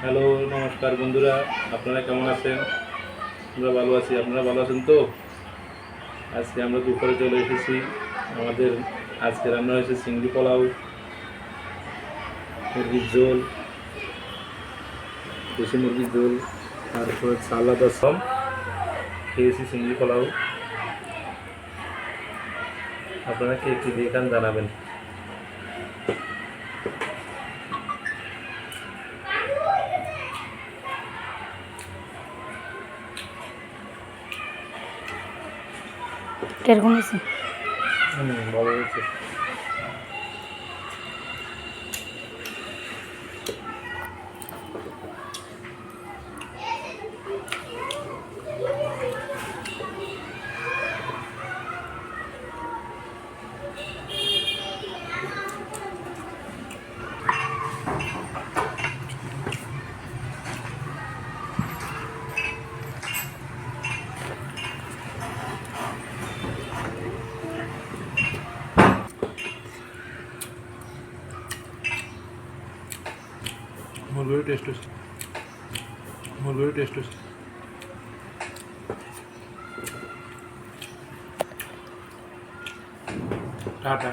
Hello, নমস্কার বন্ধুরা। আপনারা কেমন আছেন? আমরা ভালো আছি। আপনারা ভালো আছেন তো? আজকে আমরা দুপুরে চলে এসেছি। আমাদের আজকে রান্না হয়েছে চিংড়ি পোলাও, মুরগির ঝোল, দেশি মুরগির ঝোল, তারপর সালাদ আসম খেয়েছি চিংড়ি পোলাও। আপনারা কে কী দিয়ে খান জানাবেন। কীরকম হয়েছে? मुर्गे टेस्ट वेरी टेस्ट टाटा